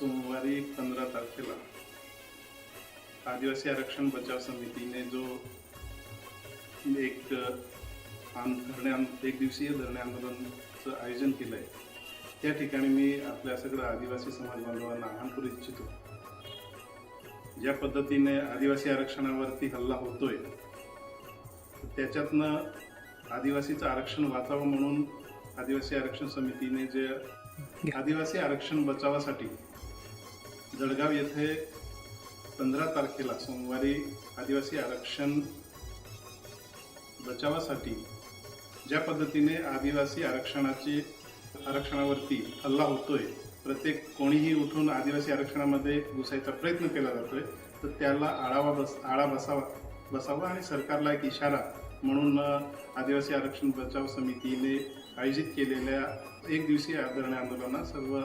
सोमवारी पंधरा तारखेला आदिवासी आरक्षण बचाव समितीने जो एक धरणे एक दिवसीय धरणे आंदोलनचं आयोजन केलं आहे त्या ठिकाणी मी आपल्या सगळं आदिवासी समाज बांधवांना आवाहन करू इच्छितो. ज्या पद्धतीने आदिवासी आरक्षणावरती हल्ला होतोय त्याच्यातनं आदिवासीचं आरक्षण वाचावं म्हणून आदिवासी आरक्षण समितीने जे आदिवासी आरक्षण बचावासाठी जळगाव येथे पंधरा तारखेला सोमवारी आदिवासी आरक्षण बचावासाठी ज्या पद्धतीने आदिवासी आरक्षणाची आरक्षणावरती हल्ला होतोय प्रत्येक कोणीही उठून आदिवासी आरक्षणामध्ये घुसायचा प्रयत्न केला जातोय तर त्याला आळावा बस आळा बसावा बसावा आणि सरकारला एक इशारा म्हणून आदिवासी आरक्षण बचाव समितीने आयोजित केलेल्या एक दिवसीय आदरणीय आंदोलनात सर्व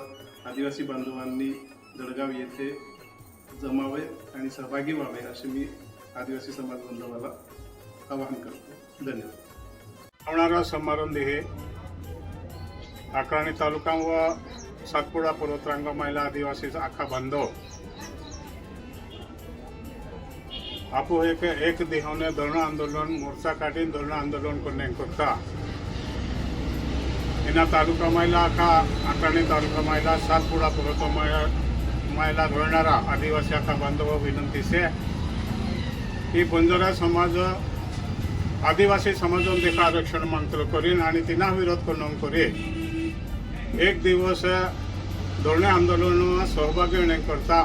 आदिवासी बांधवांनी जळगाव येथे जमावे आणि सहभागी व्हावे असे मी आदिवासी समाज बांधवाला आवाहन करतो धन्यवाद होणारा समारंभ हे अक्राणी तालुका व सातपुडा पर्वतरांग महिला आदिवासी आखा बांधव આપું એક એક દેહોને ધરણા આંદોલન મોરચા કાઢીને ધરણા આંદોલન કરીને કરતા એના તાલુકા મહિલા આખા આકારણી તાલુકા મહિલા સાતપુડા પર્વત જમાયેલા ધોરનારા આદિવાસી આખા બાંધવો વિનંતી ही बंजारा समाज आदिवासी समाज देखा आरक्षण मंत्र करीन आणि तिना विरोध करून करीन एक दिवस धोरणे आंदोलन सहभागी करता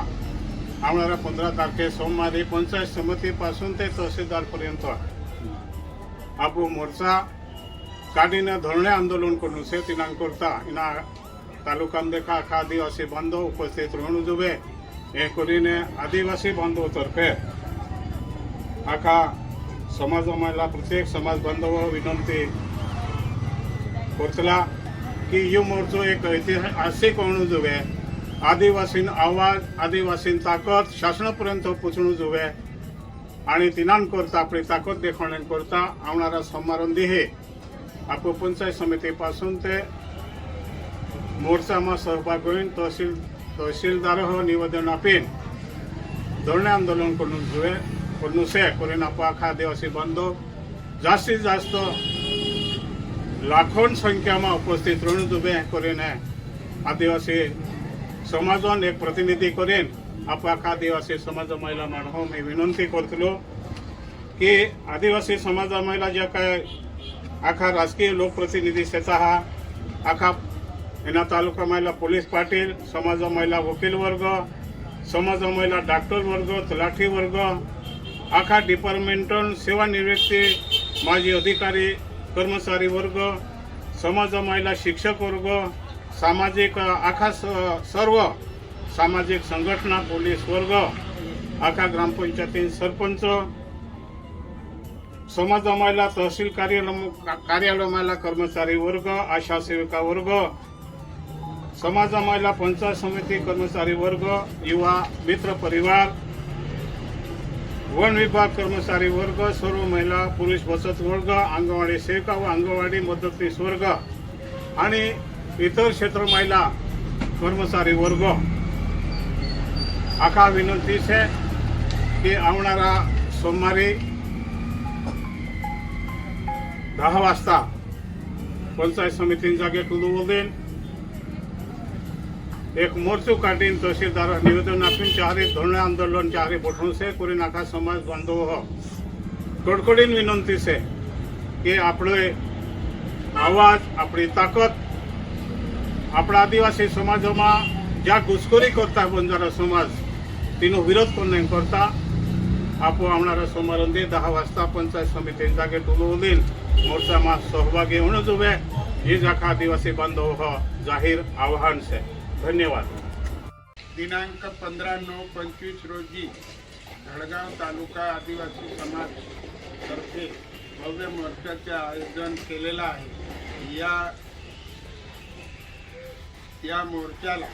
आम्हाला पंधरा तारखे सोमवारी पंचायत समितीपासून ते तहसीलदारपर्यंत आपू मोर्चा काढीने धोरणे आंदोलन करून से तिनांक करता इना તાલુકામાં દેખા આખા આદિવાસી બાંધવ ઉપસ્થિત રહેવું જોઈએ એ કરીને આદિવાસી બાંધવો તરફે આખા समाजामधला प्रत्येक समाज बांधव विनंती करतला की यो मोर्चो एक ऐतिहासिक म्हणून जुवे आदिवासीन आवाज आदिवासीन ताकद शासनापर्यंत पोचणू जुवे आणि तिनान करता आपली ताकद देखावण्या करता आवणारा समारंभी हे आपण पंचायत समितीपासून ते મોરચામાં સહભાગ હોઈને તહસીલ તહસીલદારો નિવેદન આપીને ધરણા આંદોલન કરવું જોઈએ કરવું છે કરીને આખા આદિવાસી બંધો જાસ્તી જાસ્ત લાખોની સંખ્યામાં ઉપસ્થિત રહેણું દુબે કરીને આદિવાસી સમાજોને એક પ્રતિનિધિ કરીને આખા આદિવાસી સમાજ મહિલા માણસો મેં વિનંતી કરતલો की आदिवासी समाजामधला ज्या काय आखा राजकीय लोकप्रतिनिधी शेता हा આખા यांना तालुका महिला पोलीस पाटील समाज महिला वकील वर्ग समाज महिला डॉक्टर वर्ग तलाठी वर्ग आखा डिपार्टमेंटल सेवानिवृत्ती माजी अधिकारी कर्मचारी वर्ग समाज महिला शिक्षक वर्ग सामाजिक आखा सर्व सामाजिक संघटना पोलीस वर्ग आखा ग्रामपंचायती सरपंच समाज महिला तहसील कार्यालय कार्यालय महिला कर्मचारी वर्ग आशा सेविका वर्ग समाज महिला पंचायत समिती कर्मचारी वर्ग युवा मित्र परिवार वन विभाग कर्मचारी वर्ग सर्व महिला पुरुष बचत वर्ग अंगणवाडी सेविका व अंगणवाडी मदतनीस वर्ग आणि इतर क्षेत्र महिला कर्मचारी वर्ग આખા વિનંતી છે કે આવનારા સોમવારે दहा वाजता पंचायत समितीन जागे उलोवलेन એક મોરચું કાઢીને તહેસીલદારો નિવેદન આપ્યું ચારે ધરણે આંદોલન ચારે છે. કોઈ નાખા સમાજ બાંધવો કડકડીને વિનંતી છે કે આપણે અવાજ આપણી તાકાત, આપણા આદિવાસી સમાજોમાં જ્યાં ઘૂસખોરી કરતા બંધારા સમાજ, તેનો વિરોધ પણ નહીં કરતા. આપો આવનારા સમારંભે દહ વાજતા પંચાયત સમિતિ જાગે ટૂલો ઓલીન મોરચામાં સહભાગી હોણો જોવે એ જ આખા આદિવાસી બાંધવો જાહેર આહ્વાન છે. धन्यवाद. दिनांक पंधरा नऊ पंचवीस रोजी धडगाव तालुका आदिवासी समाज तर्फे भव्य मोर्चाचे आयोजन केलेलं आहे. या या मोर्चाला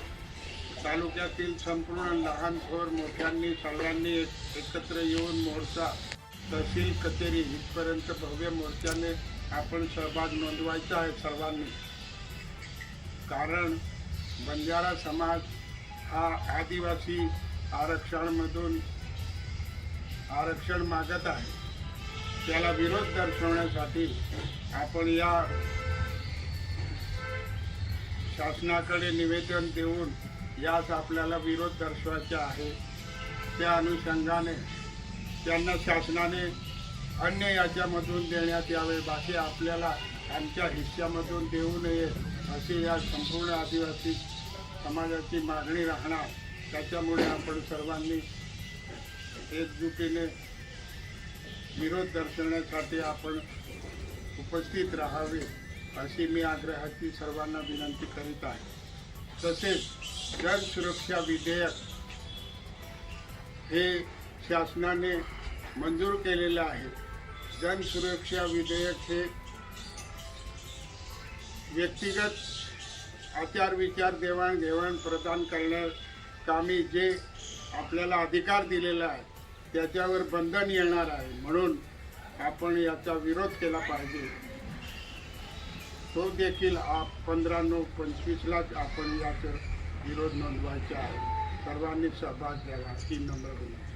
तालुक्यातील संपूर्ण लहान थोर मोठ्यांनी सर्वांनी एकत्र येऊन मोर्चा तहसील कचेरी इथपर्यंत भव्य मोर्चाने आपण सहभाग नोंदवायचा आहे सर्वांनी. कारण बंजारा समाज हा आदिवासी आरक्षणमधून आरक्षण मागत आहे. त्याला विरोध दर्शवण्यासाठी आपण या शासनाकडे निवेदन देऊन यास आपल्याला विरोध दर्शवायचा आहे. त्या अनुषंगाने त्यांना शासनाने अन्य याच्यामधून देण्यात यावे बाकी आपल्याला आमच्या हिश्श्यामधून देऊ नये. अशी या संपूर्ण आदिवासी समाजाची मागणी राहणार. त्याच्यामुळे आपण सर्वांनी एकजुटीने विरोध दर्शवण्यासाठी आपण उपस्थित राहावे अशी मी आग्रहाची सर्वांना विनंती करीत आहे. तसेच जन सुरक्षा विधेयक हे शासनाने मंजूर केलेलं आहे. जन सुरक्षा विधेयक हे व्यक्तिगत आचार विचार देवाणघेवाण प्रदान करण्या कामी जे आपल्याला अधिकार दिलेला आहे त्याच्यावर बंधन येणार आहे म्हणून आपण याचा विरोध केला पाहिजे. तो देखील आप पंधरा नऊ पंचवीसलाच आपण याचा विरोध नोंदवायचा आहे. सर्वांनी सहभाग द्यावा तीन नंबर विनंती